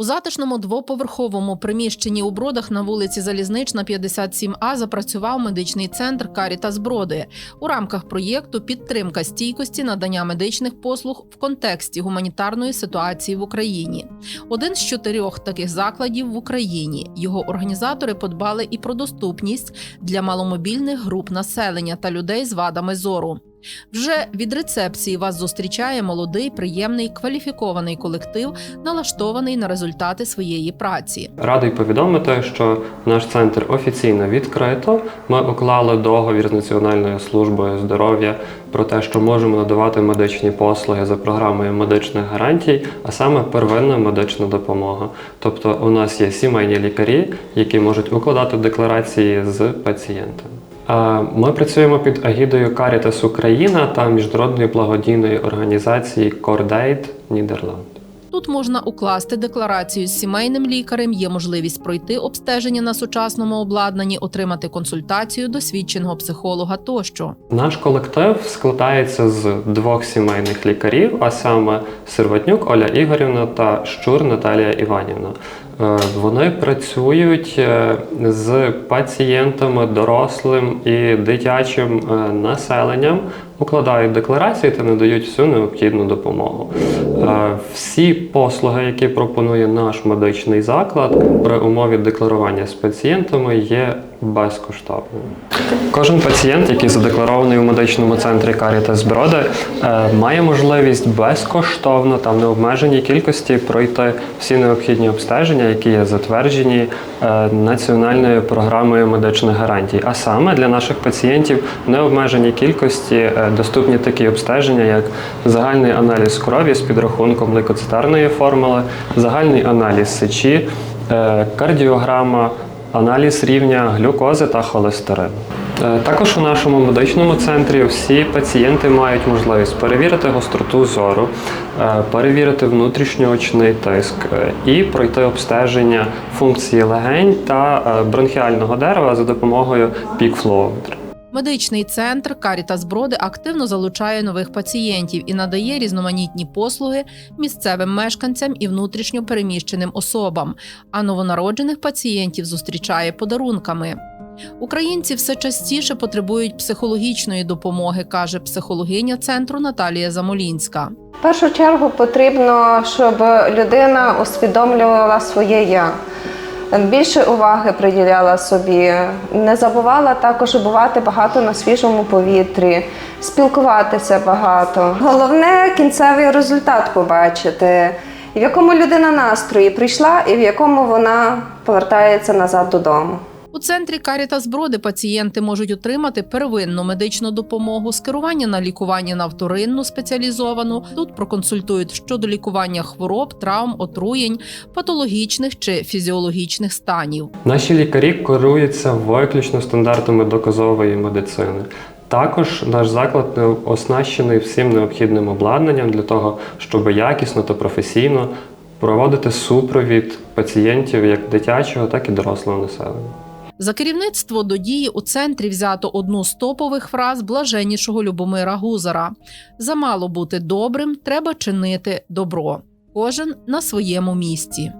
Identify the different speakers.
Speaker 1: У затишному двоповерховому приміщенні у Бродах на вулиці Залізнична 57А запрацював медичний центр Карітас Броди у рамках проєкту Підтримка стійкості надання медичних послуг в контексті гуманітарної ситуації в Україні. Один з чотирьох таких закладів в Україні. Його організатори подбали і про доступність для маломобільних груп населення та людей з вадами зору. Вже від рецепції вас зустрічає молодий, приємний, кваліфікований колектив, налаштований на результати своєї праці.
Speaker 2: Радий повідомити, що наш центр офіційно відкрито. Ми уклали договір з Національною службою здоров'я про те, що можемо надавати медичні послуги за програмою медичних гарантій, а саме первинна медична допомога. Тобто, у нас є сімейні лікарі, які можуть укладати декларації з пацієнтами. Ми працюємо під агідою Caritas Україна та міжнародної благодійної організації Cordaid Нідерланд.
Speaker 1: Тут можна укласти декларацію з сімейним лікарем, є можливість пройти обстеження на сучасному обладнанні, отримати консультацію досвідченого психолога тощо.
Speaker 2: Наш колектив складається з двох сімейних лікарів, а саме Серватнюк Оля Ігорівна та Щур Наталія Іванівна. Е, Вони працюють е, з пацієнтами, дорослим і дитячим е, населенням, укладають декларації та надають всю необхідну допомогу. Е, Всі послуги, які пропонує наш медичний заклад, при умові декларування з пацієнтами є безкоштовними. Кожен пацієнт, який задекларований у медичному центрі Карітас Броди, е, має можливість безкоштовно та в необмеженій кількості пройти всі необхідні обстеження, які є затверджені е, національною програмою медичних гарантій. А саме для наших пацієнтів необмеженій кількості доступні такі обстеження, як загальний аналіз крові з підрахунком лейкоцитарної формули, загальний аналіз сечі, е, кардіограма аналіз рівня глюкози та холестерину. Е, Також у нашому медичному центрі всі пацієнти мають можливість перевірити гостроту зору, е, перевірити внутрішньоочний тиск і пройти обстеження функції легень та бронхіального дерева за допомогою пікфлоуметра.
Speaker 1: Медичний центр Карітас Броди активно залучає нових пацієнтів і надає різноманітні послуги місцевим мешканцям і внутрішньо переміщеним особам, а новонароджених пацієнтів зустрічає подарунками. Українці все частіше потребують психологічної допомоги, каже психологиня центру Наталія Замолінська.
Speaker 3: В першу чергу потрібно, щоб людина усвідомлювала своє я, більше уваги приділяла собі, не забувала також бувати багато на свіжому повітрі, спілкуватися багато. Головне кінцевий результат побачити, в якому людина настрої прийшла і в якому вона повертається назад додому.
Speaker 1: У центрі Карітас Броди пацієнти можуть отримати первинну медичну допомогу, скерування на лікування на вторинну спеціалізовану. Тут проконсультують щодо лікування хвороб, травм, отруєнь, патологічних чи фізіологічних станів.
Speaker 2: Наші лікарі керуються виключно стандартами доказової медицини. Також наш заклад оснащений всім необхідним обладнанням для того, щоб якісно та професійно проводити супровід пацієнтів як дитячого, так і дорослого населення.
Speaker 1: За керівництво до дії у центрі взято одну з топових фраз блаженнішого Любомира Гузара: замало бути добрим, треба чинити добро. Кожен на своєму місці.